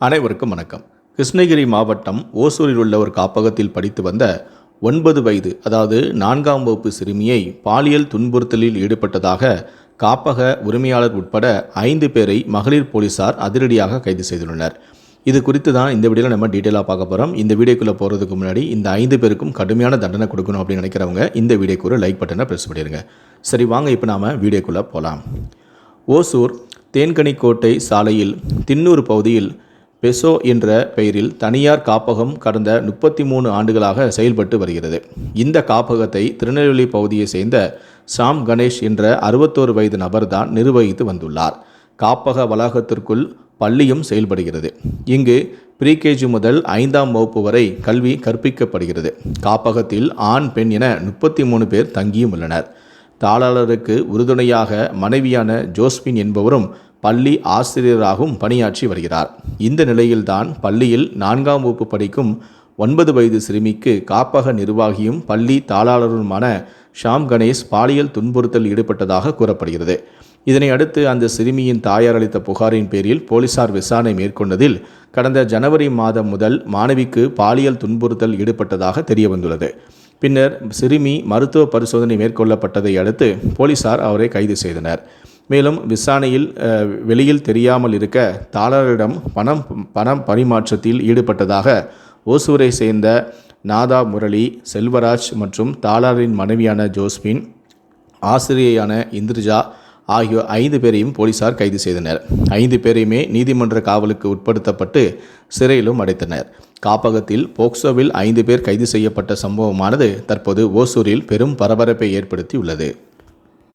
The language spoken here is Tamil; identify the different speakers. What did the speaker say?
Speaker 1: அனைவருக்கும் வணக்கம். கிருஷ்ணகிரி மாவட்டம் ஓசூரில் உள்ள ஒரு காப்பகத்தில் படித்து வந்த ஒன்பது வயது அதாவது நான்காம் வகுப்பு சிறுமியை பாலியல் துன்புறுத்தலில் ஈடுபட்டதாக காப்பக உரிமையாளர் உட்பட ஐந்து பேரை மகளிர் போலீசார் அதிரடியாக கைது செய்துள்ளனர். இது குறித்து தான் இந்த வீடியோவில் நம்ம டீட்டெயிலாக பார்க்க போகிறோம் இந்த வீடியோக்குள்ளே போகிறதுக்கு முன்னாடி இந்த ஐந்து பேருக்கும் கடுமையான தண்டனை கொடுக்கணும் அப்படின்னு நினைக்கிறவங்க இந்த வீடியோக்கு ஒரு லைக் பட்டனை ப்ரெஸ் பண்ணிடுங்க சரி வாங்க இப்போ நாம் வீடியோக்குள்ளே போகலாம் ஓசூர் தேன்கனிக்கோட்டை சாலையில் தின்னூர் பகுதியில் பெசோ என்ற பெயரில் தனியார் காப்பகம் கடந்த முப்பத்தி மூணு ஆண்டுகளாக செயல்பட்டு வருகிறது. இந்த காப்பகத்தை திருநெல்வேலி பகுதியை சேர்ந்த சாம் கணேஷ் என்ற அறுபத்தோரு வயது நபர்தான் நிர்வகித்து வந்துள்ளார். காப்பக வளாகத்திற்குள் பள்ளியும் செயல்படுகிறது. இங்கு ப்ரீகேஜி முதல் ஐந்தாம் வகுப்பு வரை கல்வி கற்பிக்கப்படுகிறது. காப்பகத்தில் ஆண் பெண் என முப்பத்தி மூணு பேர் தங்கியும் உள்ளனர். தாளாளருக்கு உறுதுணையாக மனைவியான ஜோஸ்பின் என்பவரும் பள்ளி ஆசிரியராகவும் பணியாற்றி வருகிறார். இந்த நிலையில்தான் பள்ளியில் நான்காம் வகுப்பு படிக்கும் ஒன்பது வயது சிறுமிக்கு காப்பக நிர்வாகியும் பள்ளி தாளாளருமான ஷாம் கணேஷ் பாலியல் துன்புறுத்தல் ஈடுபட்டதாக கூறப்படுகிறது. இதனை அடுத்து அந்த சிறுமியின் தாயார் அளித்த புகாரின் பேரில் போலீசார் விசாரணை மேற்கொண்டதில் கடந்த ஜனவரி மாதம் முதல் மாணவிக்கு பாலியல் துன்புறுத்தல் ஈடுபட்டதாக தெரிய வந்துள்ளது பின்னர் சிறுமி மருத்துவ பரிசோதனை மேற்கொள்ளப்பட்டதை அடுத்து போலீசார் அவரை கைது செய்தனர். மேலும் விசாரணையில் வெளியில் தெரியாமல் இருக்க தாளரிடம் பணம் பணம் பரிமாற்றத்தில் ஈடுபட்டதாக ஓசூரை சேர்ந்த நாதா முரளி செல்வராஜ் மற்றும் தாளாரின் மனைவியான ஜோஸ்பின் ஆசிரியையான இந்திரஜா ஆகியோர் ஐந்து பேரையும் போலீசார் கைது செய்தனர். ஐந்து பேரையுமே நீதிமன்ற காவலுக்கு உட்படுத்தப்பட்டு சிறையிலும் அடைத்தனர். காப்பகத்தில் போக்சோவில் ஐந்து பேர் கைது செய்யப்பட்ட சம்பவமானது தற்போது ஓசூரில் பெரும் பரபரப்பை ஏற்படுத்தி உள்ளது